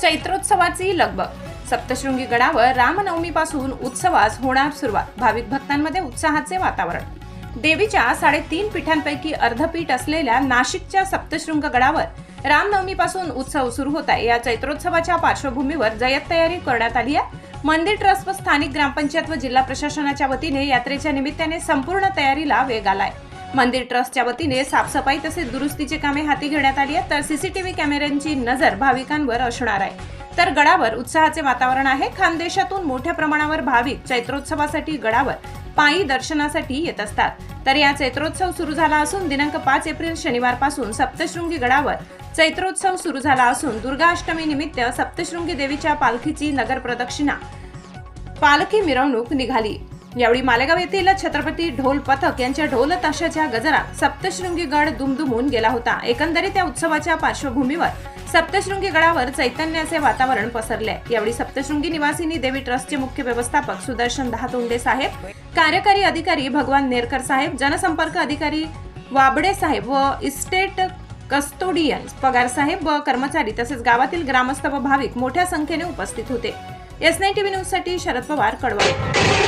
चैत्रोत्सवाची लगबग. सप्तशृंगी गडावर रामनवमीपासून उत्सवास होणार सुरुवात. भाविक भक्तांमध्ये उत्साहाचे वातावरण. देवीच्या साडेतीन पीठांपैकी अर्धपीठ असलेल्या नाशिकच्या सप्तशृंग गडावर रामनवमीपासून उत्सव सुरू होत आहे. या चैत्रोत्सवाच्या पार्श्वभूमीवर जय्यत तयारी करण्यात आली आहे. मंदिर ट्रस्ट व स्थानिक ग्रामपंचायत व जिल्हा प्रशासनाच्या वतीने यात्रेच्या निमित्ताने संपूर्ण तयारीला वेग आलाय. मंदिर ट्रस्टच्या वतीने साफसफाई तसेच दुरुस्तीची कामे हाती घेण्यात आली आहेत तर सीसीटीव्ही कॅमेऱ्यांची नजर भाविकांवर असणार आहे. तर गडावर उत्साहाचे वातावरण आहे. खानदेशातून मोठ्या प्रमाणावर भाविक चैत्रोत्सवासाठी गडावर पायी दर्शनासाठी येत असतात. तर या चैत्रोत्सव सुरू झाला असून दिनांक पाच एप्रिल शनिवारपासून सप्तशृंगी गडावर चैत्रोत्सव सुरू झाला असून दुर्गा अष्टमी निमित्त सप्तशृंगी देवीच्या पालखीची नगर प्रदक्षिणा. पालखी मिरवणूक निघाली. यावेळी मालेगाव येथील छत्रपती ढोल पथक यांच्या ढोल ताशाच्या गजरात सप्तशृंगी गड दुमदुमून गेला होता. एकंदरीत या उत्सवाच्या पार्श्वभूमीवर सप्तशृंगी गडावर चैतन्याचे वातावरण पसरले. आहे. यावेळी सप्तशृंगी निवासिनी देवी ट्रस्टचे मुख्य व्यवस्थापक सुदर्शन दहातोंडे साहेब कार्यकारी अधिकारी भगवान नेरकर साहेब जनसंपर्क अधिकारी वाबडे साहेब व इस्टेट कस्टोडियन पगार साहेब व कर्मचारी तसेच गावातील ग्रामस्थ व भाविक मोठ्या संख्येने उपस्थित होते. एस नाईन टीव्ही न्यूजसाठी शरद पवार कडवा.